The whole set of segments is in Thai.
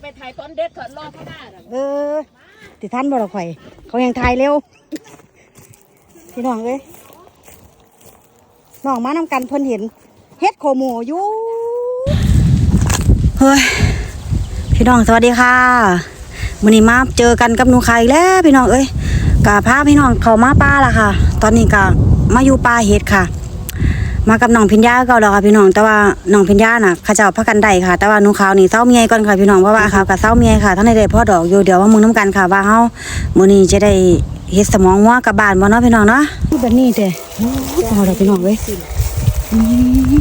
ไปถ่ายตอนเด็ดเถิดรอข้างหน้าน่ะเออติท่านบ่ละข่อย เขายังทายเร็ว พี่น้องเอ้ยน้องมานำกันเพิ่นเห็นเฮ็ดโคโมอยู่เฮ้ยพี่น้องสวัสดีค่ะมื้อนี้มาเจอกันกับหนูไข่แล้ว พี่น้องเอ้ยกะพาพี่น้องเข้ามาป่าละค่ะ ตอนนี้ก็มาอยู่ป่าเฮ็ดค่ะ มากับน้องพิญญาเก่าแล้วค่ะพี่น้อง แต่ว่าน้องพิญญาน่ะเขาเจ้าพักกันได้ค่ะ แต่ว่าหนูขาวนี่เศร้าเมียก่อนค่ะพี่น้องเพราะว่าเขากับเศร้าเมียค่ะทั้งในได้พ่อดอกอยู่เดี๋ยวว่ามึงน้ำกันค่ะว่าเฮามื้อนี้จะได้เฮ็ดสมองวัวกลับบ้านบ่เนาะพี่น้องเนาะแบบนี้เด้เอาล่ะพี่น้องเว้ยอืม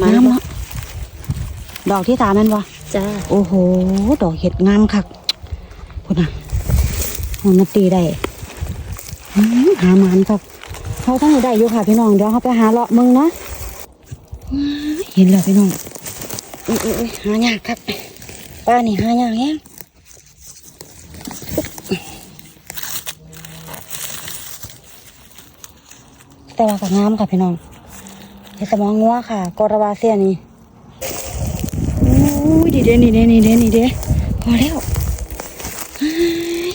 มาน้ำเนาะดอกที่สามแม่นบ่จ้าโอ้โห ดอกเห็ดงามคักพุ่นน่ะมันมาตีได้อื้อหามันครับ เขาตั้งได้อยู่ค่ะพี่น้องเดี๋ยวเขาไปหาเลาะมึงนะว้ายเห็นแล้วพี่น้องเอ้ยเอ้ยเอ้ยหายากครับป้านี่หายากแฮงแต่ว่าก็งามค่ะพี่น้องเห็ดสมองงัวค่ะกอระวาเซียนี่อุ้ยดีเด้นี่เด้นี่เด้นี่เด้พอแล้วเฮ้ย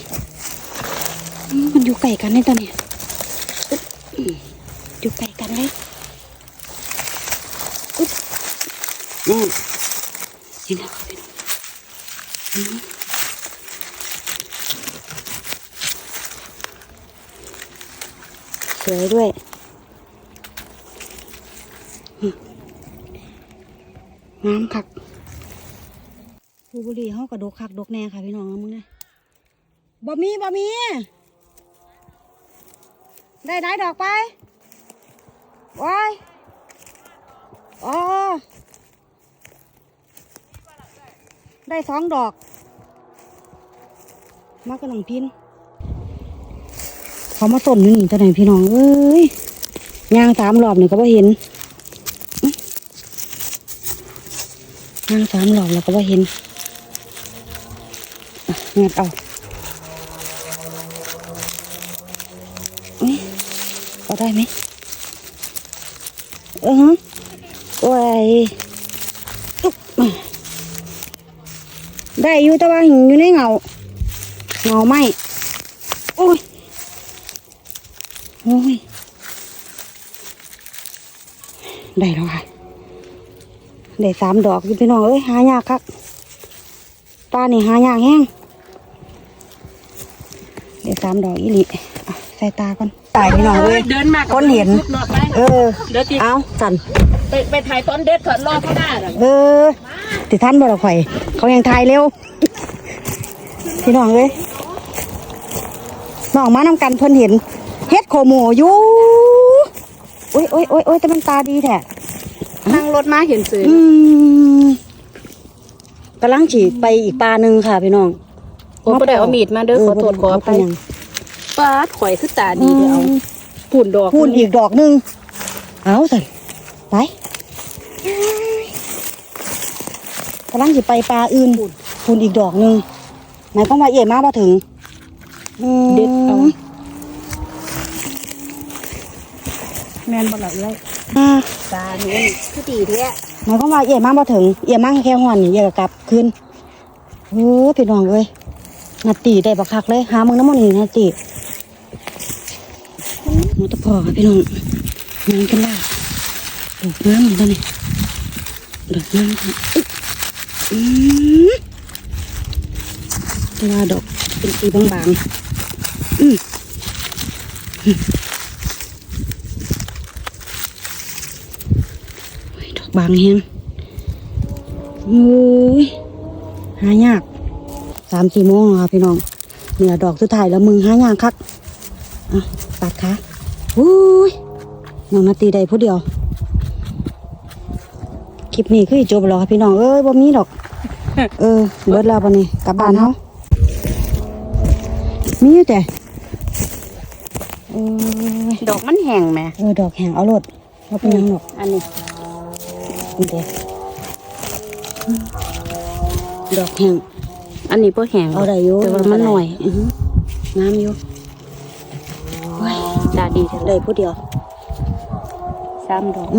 อืมมันอยู่ไก่กันในตอนนี้ อยู่ไก่กันเลยอุ๊บนี่เห็นแล้วครับพี่น้องสวยด้วยอืมงามคักผู้บุรี่เขากระดกคักดกแน่ค่ะพี่น้องมึงเนะบ่มีบ่มี ได้ได้ดอกไปว้ายอ๋อได้สองดอก มากระหน่งพิน เขามาต้นอยู่นี่ตัวไหนพี่น้อง เอ้ยย่างสามรอบนี่ก็บ่าเห็นย่างสามรอบแล้วก็บ่าเห็นเงียบเอา เอาได้ไหมเออฮะโอ้ยตุ๊บได้อยู่แต่ว่าหิงอยู่ในเงาเงาไหมโอ้ยโอ้ยได้แล้วค่ะได้สามดอกอยู่พี่น้องเอ้ยหายากครับป้านี่หายากแห้งเดี๋ยวสามดอกอีหลิอะใส่ตาก่อน ตายพี่น้องเลยเดินมากับคนเห็นชุดเนาะไปเออเดี๋ยวติเอาสั่นไปไปถ่ายตอนเด็ดเถิดรอข้างหน้าน่ะเออติท่านบ่ละข่อย เขายังทายเร็ว พี่น้องเลยน้องมานำกันเพิ่นเห็นเฮ็ดโคโมอยู่โอ้ยโอ้ยโอ้ยโอ้ยแต่มันตาดีแท้นั่งรถมาเห็นสื่ออืมกำลังฉีดไปอีกปลาหนึ่งค่ะพี่น้องผมก็ได้เอามีดมาเด้อขอโทษขออภัยเเป็นหยังปาดข่อยคือตาดีเดียวปุ่นดอกพูนอีกดอกหนึ่งเอาสิไปกำลังจะไปปลาอื่นพูนอีกดอกหนึ่งหมายความว่าเอ๋มาพอถึงอืมเด็ดเอาแม่นบ่ละเอ้ยอ่าตานี่คือดีแท้หมายความว่าเอ๋มาพอถึงเอ๋มาแค่หัวนี่เอ๋ก็กลับคืนโอ้พี่น้องเอ้ยนาตีได้บักคักเลยหามึงน้ำมันนี่นาตี มันตะพอค่ะพี่น้องมันกันล่าดอกน้ำเหมือนกันนี่ดอกน้ำค่ะอึ๊บอืมแต่ว่าดอกเป็นสีบางๆอืมดอกบางแฮงโอ้ยหายากสามสี่โมงแล้วค่ะพี่น้องเนี่ยดอกสุดท้ายแล้วมึงหายากคักอะตัดขาโอ้ยน้องนาตีได้ผู้เดียว คลิปนี้คือจบแล้วค่ะพี่น้อง เอ้ยบ่มีดอก เออเบิดแล้วปะนี่กลับบ้านเฮามีอยู่แต่เออดอกมันแห้งแหมเออดอกแห้งเอารถว่าเป็นหยังดอก อันนี้นี่เด้ดอกแห้งอันนี้บ่แห้งเอาได้อยู่แต่ว่ามันหน่อยออน้ำอยู่ ตาดีแท้ได้ผู้เดียวสามดอก